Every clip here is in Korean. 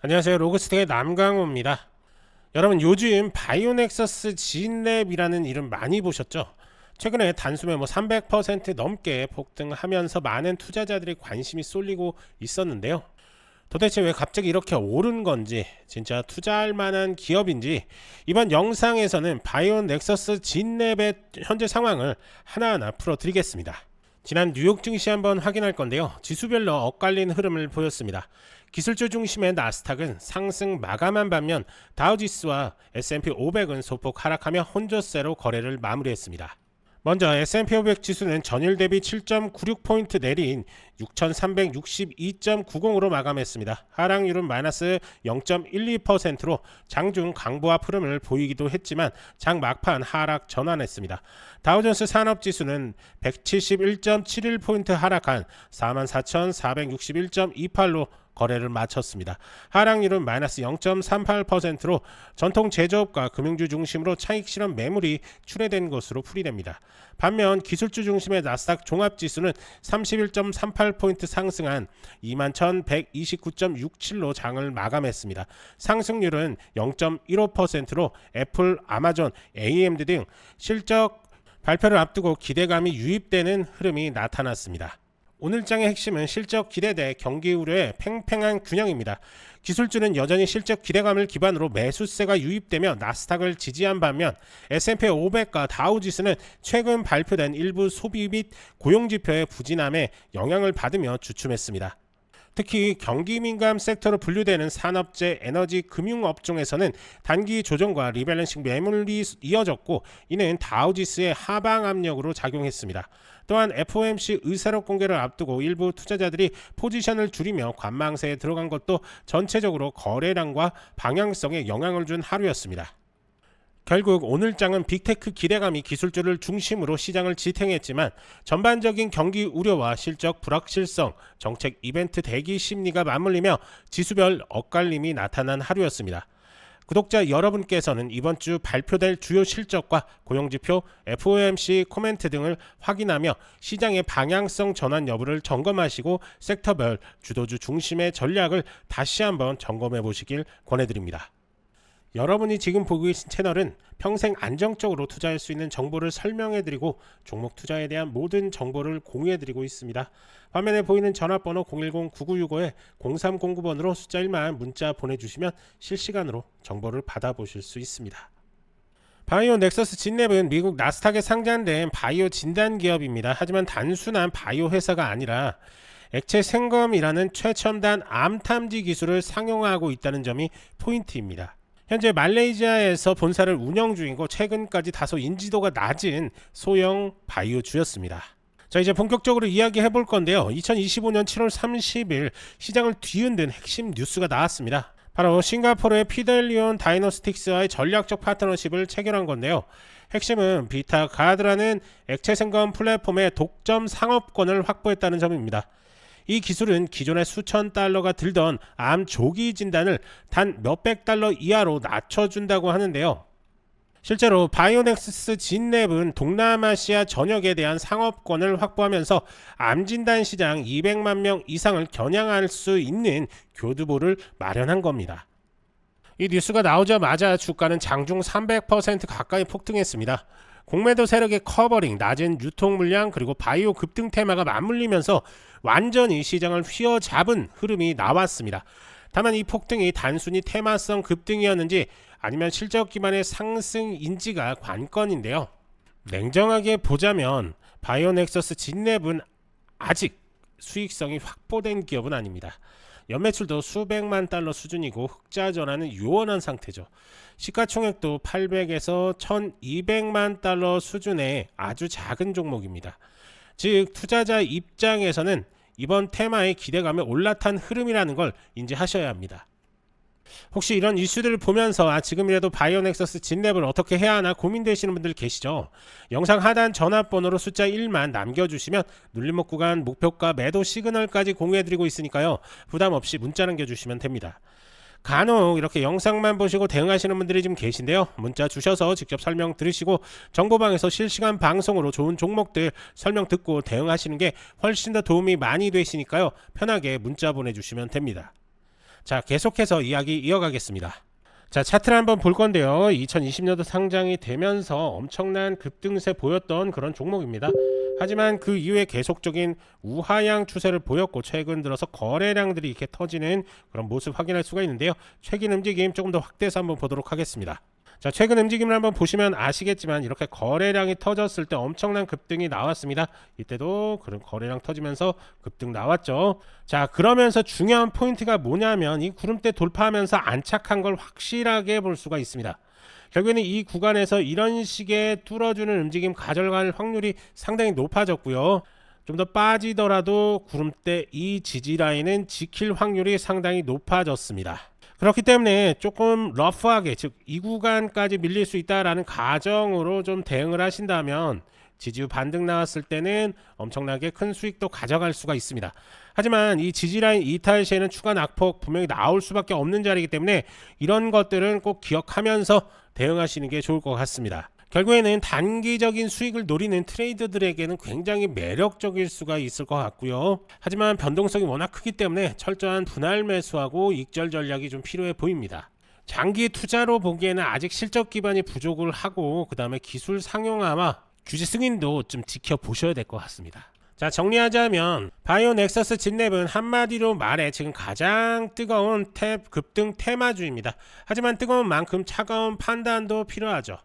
안녕하세요. 로그스텍의 남강호입니다. 여러분 요즘 바이오넥서스 진랩이라는 이름 많이 보셨죠? 최근에 단숨에 뭐 300% 넘게 폭등하면서 많은 투자자들이 관심이 쏠리고 있었는데요. 도대체 왜 갑자기 이렇게 오른 건지 진짜 투자할 만한 기업인지 이번 영상에서는 바이오넥서스 진랩의 현재 상황을 하나하나 풀어드리겠습니다. 지난 뉴욕 증시 한번 확인할 건데요. 지수별로 엇갈린 흐름을 보였습니다. 기술주 중심의 나스닥은 상승 마감한 반면 다우지수와 S&P 500은 소폭 하락하며 혼조세로 거래를 마무리했습니다. 먼저 S&P 500 지수는 전일 대비 7.96포인트 내린 6,362.90으로 마감했습니다. 하락률은 마이너스 0.12%로 장중 강보합 흐름을 보이기도 했지만 장 막판 하락 전환했습니다. 다우존스 산업지수는 171.71포인트 하락한 44,461.28로 거래를 마쳤습니다. 하락률은 마이너스 0.38%로 전통 제조업과 금융주 중심으로 차익 실현 매물이 출회된 것으로 풀이됩니다. 반면 기술주 중심의 나스닥 종합지수는 31.38포인트 상승한 21,129.67로 장을 마감했습니다. 상승률은 0.15%로 애플, 아마존, AMD 등 실적 발표를 앞두고 기대감이 유입되는 흐름이 나타났습니다. 오늘 장의 핵심은 실적 기대 대 경기 우려의 팽팽한 균형입니다. 기술주는 여전히 실적 기대감을 기반으로 매수세가 유입되며 나스닥을 지지한 반면 S&P 500과 다우지수는 최근 발표된 일부 소비 및 고용 지표의 부진함에 영향을 받으며 주춤했습니다. 특히 경기 민감 섹터로 분류되는 산업재, 에너지, 금융 업종에서는 단기 조정과 리밸런싱 매물이 이어졌고 이는 다우지수의 하방 압력으로 작용했습니다. 또한 FOMC 의사록 공개를 앞두고 일부 투자자들이 포지션을 줄이며 관망세에 들어간 것도 전체적으로 거래량과 방향성에 영향을 준 하루였습니다. 결국 오늘 장은 빅테크 기대감이 기술주를 중심으로 시장을 지탱했지만 전반적인 경기 우려와 실적 불확실성, 정책 이벤트 대기 심리가 맞물리며 지수별 엇갈림이 나타난 하루였습니다. 구독자 여러분께서는 이번 주 발표될 주요 실적과 고용지표, FOMC 코멘트 등을 확인하며 시장의 방향성 전환 여부를 점검하시고 섹터별 주도주 중심의 전략을 다시 한번 점검해 보시길 권해드립니다. 여러분이 지금 보고 계신 채널은 평생 안정적으로 투자할 수 있는 정보를 설명해드리고 종목 투자에 대한 모든 정보를 공유해드리고 있습니다. 화면에 보이는 전화번호 010-9965-0309번으로 숫자 1만 문자 보내주시면 실시간으로 정보를 받아보실 수 있습니다. 바이오 넥서스 진랩은 미국 나스닥에 상장된 바이오 진단 기업입니다. 하지만 단순한 바이오 회사가 아니라 액체 생검이라는 최첨단 암 탐지 기술을 상용화하고 있다는 점이 포인트입니다. 현재 말레이시아에서 본사를 운영 중이고 최근까지 다소 인지도가 낮은 소형 바이오주였습니다. 자 이제 본격적으로 이야기해 볼 건데요. 2025년 7월 30일 시장을 뒤흔든 핵심 뉴스가 나왔습니다. 바로 싱가포르의 피델리온 다이노스틱스와의 전략적 파트너십을 체결한 건데요. 핵심은 비타 가드라는 액체 생검 플랫폼의 독점 상업권을 확보했다는 점입니다. 이 기술은 기존의 수천 달러가 들던 암 조기 진단을 단 몇백 달러 이하로 낮춰준다고 하는데요. 실제로 바이오넥스 진랩은 동남아시아 전역에 대한 상업권을 확보하면서 암 진단 시장 200만 명 이상을 겨냥할 수 있는 교두보를 마련한 겁니다. 이 뉴스가 나오자마자 주가는 장중 300% 가까이 폭등했습니다. 공매도 세력의 커버링, 낮은 유통 물량 그리고 바이오 급등 테마가 맞물리면서 완전히 시장을 휘어잡은 흐름이 나왔습니다. 다만 이 폭등이 단순히 테마성 급등이었는지 아니면 실적 기반의 상승인지가 관건인데요. 냉정하게 보자면 바이오넥서스 진랩은 아직 수익성이 확보된 기업은 아닙니다. 연매출도 수백만 달러 수준이고 흑자 전환은 요원한 상태죠. 시가총액도 800에서 1200만 달러 수준의 아주 작은 종목입니다. 즉 투자자 입장에서는 이번 테마의 기대감에 올라탄 흐름이라는 걸 인지하셔야 합니다. 혹시 이런 이슈들을 보면서 아 지금이라도 바이오넥서스 진랩을 어떻게 해야 하나 고민되시는 분들 계시죠? 영상 하단 전화번호로 숫자 1만 남겨주시면 눌림목 구간 목표가 매도 시그널까지 공유해드리고 있으니까요 부담 없이 문자 남겨주시면 됩니다. 간혹 이렇게 영상만 보시고 대응하시는 분들이 좀 계신데요. 문자 주셔서 직접 설명 들으시고 정보방에서 실시간 방송으로 좋은 종목들 설명 듣고 대응하시는 게 훨씬 더 도움이 많이 되시니까요. 편하게 문자 보내주시면 됩니다. 자, 계속해서 이야기 이어가겠습니다. 자, 차트를 한번 볼 건데요. 2020년도 상장이 되면서 엄청난 급등세 보였던 그런 종목입니다. 하지만 그 이후에 계속적인 우하향 추세를 보였고 최근 들어서 거래량들이 이렇게 터지는 그런 모습 확인할 수가 있는데요. 최근 움직임 조금 더 확대해서 한번 보도록 하겠습니다. 자, 최근 움직임을 한번 보시면 아시겠지만 이렇게 거래량이 터졌을 때 엄청난 급등이 나왔습니다. 이때도 그런 거래량 터지면서 급등 나왔죠. 자, 그러면서 중요한 포인트가 뭐냐면 이 구름대 돌파하면서 안착한 걸 확실하게 볼 수가 있습니다. 결국에는 이 구간에서 이런 식의 뚫어주는 움직임 가져갈 확률이 상당히 높아졌고요. 좀 더 빠지더라도 구름대 이 지지 라인은 지킬 확률이 상당히 높아졌습니다. 그렇기 때문에 조금 러프하게 즉 이 구간까지 밀릴 수 있다라는 가정으로 좀 대응을 하신다면 지지후 반등 나왔을 때는 엄청나게 큰 수익도 가져갈 수가 있습니다. 하지만 이 지지라인 이탈 시에는 추가 낙폭 분명히 나올 수밖에 없는 자리이기 때문에 이런 것들은 꼭 기억하면서 대응하시는 게 좋을 것 같습니다. 결국에는 단기적인 수익을 노리는 트레이더들에게는 굉장히 매력적일 수가 있을 것 같고요. 하지만 변동성이 워낙 크기 때문에 철저한 분할 매수하고 익절 전략이 좀 필요해 보입니다. 장기 투자로 보기에는 아직 실적 기반이 부족을 하고 그 다음에 기술 상용화와 주식 승인도 좀 지켜보셔야 될 것 같습니다. 자 정리하자면 바이오 넥서스 진랩은 한마디로 말해 지금 가장 뜨거운 탭 급등 테마주입니다. 하지만 뜨거운 만큼 차가운 판단도 필요하죠.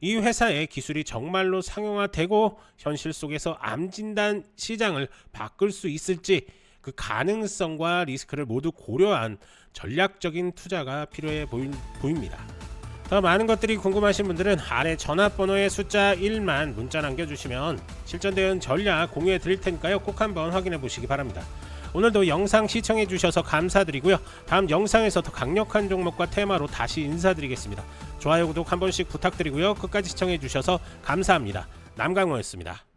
이 회사의 기술이 정말로 상용화되고 현실 속에서 암 진단 시장을 바꿀 수 있을지 그 가능성과 리스크를 모두 고려한 전략적인 투자가 필요해 보인, 보입니다. 더 많은 것들이 궁금하신 분들은 아래 전화번호에 숫자 1만 문자 남겨주시면 실전대응 전략 공유해 드릴 테니까요 꼭 한번 확인해 보시기 바랍니다. 오늘도 영상 시청해 주셔서 감사드리고요. 다음 영상에서 더 강력한 종목과 테마로 다시 인사드리겠습니다. 좋아요 구독 한 번씩 부탁드리고요. 끝까지 시청해 주셔서 감사합니다. 남강호였습니다.